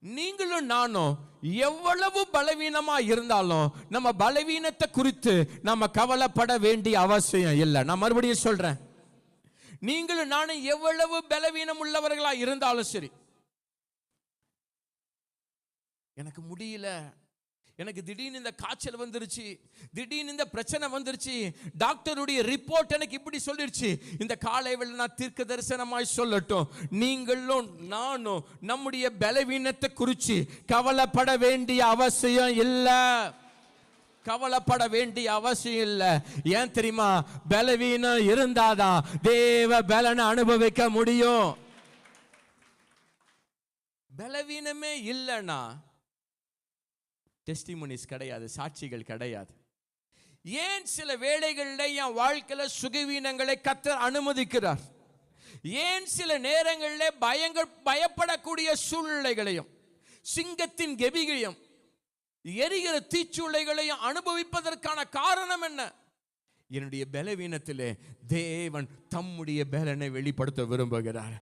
நீங்களும் நானும் எவ்வளவு பலவீனமா இருந்தாலும் நம்ம பலவீனத்தை குறித்து நம்ம கவலைப்பட வேண்டிய அவசியம் இல்லை. நான் மறுபடியும் சொல்றேன். நீங்களும் நானும் எவ்வளவு பலவீனம் உள்ளவர்களா இருந்தாலும் சரி. எனக்கு முடியல. எனக்கு திடீர்னு இந்த காய்ச்சல் வந்துருச்சு திடீர்னு இந்த பிரச்சனை வந்துருச்சு டாக்டருடைய ரிப்போர்ட் எனக்கு இப்படி சொல்லிருச்சு இந்த காலை வேளை நான் தீர்க்க தரிசனமாய் சொல்லட்டும். நீங்களும் நானும் நம்முடைய பலவீனத்தை குறித்து கவலைப்பட வேண்டிய அவசியம் இல்லை. கவலைப்பட வேண்டிய அவசியம் இல்லை. ஏன் தெரியுமா? பலவீனம் இருந்தாதான் தேவ பலனை அனுபவிக்க முடியும். பலவீனமே இல்லைன்னா டெஸ்டிமோனிஸ் கிடையாது சாட்சிகள் கிடையாது. ஏன் சில வேளைகளில் என் வாழ்க்கையில் சுகவீனங்களை கத்தர் அனுமதிக்கிறார்? ஏன் சில நேரங்களில் பயங்கள் பயப்படக்கூடிய சூழ்நிலைகளையும் சிங்கத்தின் கெபிகளையும் எரிகிற தீச்சூளைகளையும் அனுபவிப்பதற்கான காரணம் என்ன? என்னுடைய பலவீனத்திலே தேவன் தம்முடைய பலனை வெளிப்படுத்த விரும்புகிறார்.